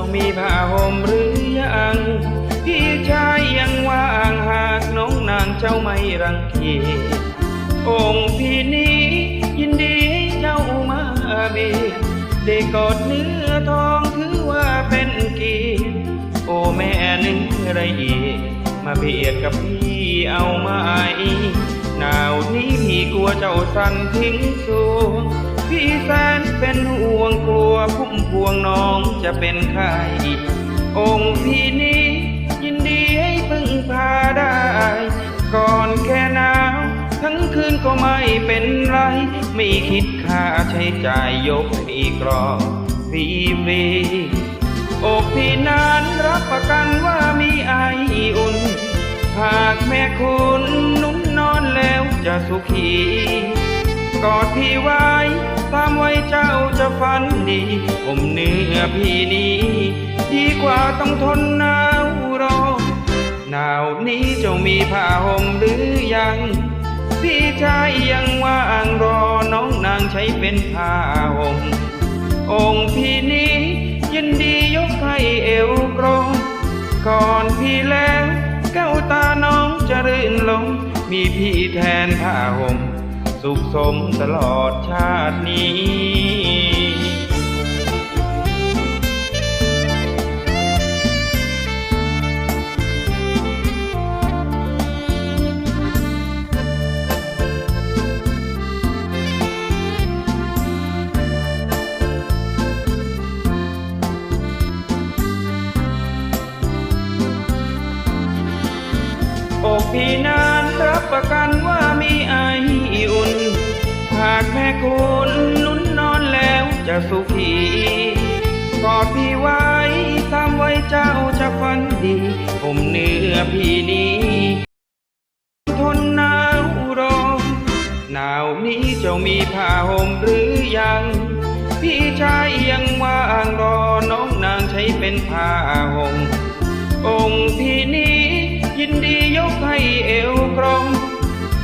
จ้ามีผ้าห่มหรือยัง พี่ชายยังว่างหากน้องนางเจ้าไม่รังเกียจองพี่นี้ยินดีเจ้ามาบีได้กอดเนื้อทองถือว่าเป็นกีโอแม่เนื้อไรเอีมาเบียดกับพี่เอามาอีหนาวนี้พี่กลัวเจ้าสั่นทิ้งสูงพี่แสนเปน พุ่มพวงน้องจะเป็นไข้องค์พี่นี้ยินดีให้พึ่งพาได้ ก่อนแค่หนาวทั้งคืนก็ไม่เป็นไร ไม่คิดค่าใช้จ่ายยกให้กรอบฟรีฟรีอกพี่นั้นรับประกันว่ามีไออุ่น หากแม่คุณนุ่นนอนแล้วจะสุขี กอดพี่ไว้ตามไว้จ้า ฝันดีผมเนื้อพี่นี้ ดีกว่าต้องทนหนาวรอหนาวนี้เจ้ามีผ้าห่มหรือยัง พี่ชายยังว่างรอน้องนางใช้เป็นผ้าห่มองค์พี่นี้ยินดียกให้เอวกรองก่อนพี่แล้วแก้วตาน้องจะรื่นลง มีพี่แทนผ้าห่มสุขสมตลอดชาตินี้ อกพี่นันรับประกันว่ามีไออุ่น หากแม่คุณนุ่นนอนแล้วจะสุขีกอดพี่ไว้ตามไว้เจ้าจะฝันดี ผมเนื้อพี่นี้ ทนหนาวรอหนาวนี้เจ้ามีผ้าห่มหรือยัง พี่ชายยังว่างรอน้องนางใช้เป็นผ้าห่ม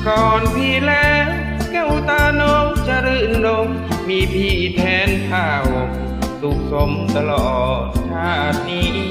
ก่อนพี่แล้วแก้วตาน้องจะรื่นรมมีพี่แทนข้าวสุขสมตลอดชาตินี้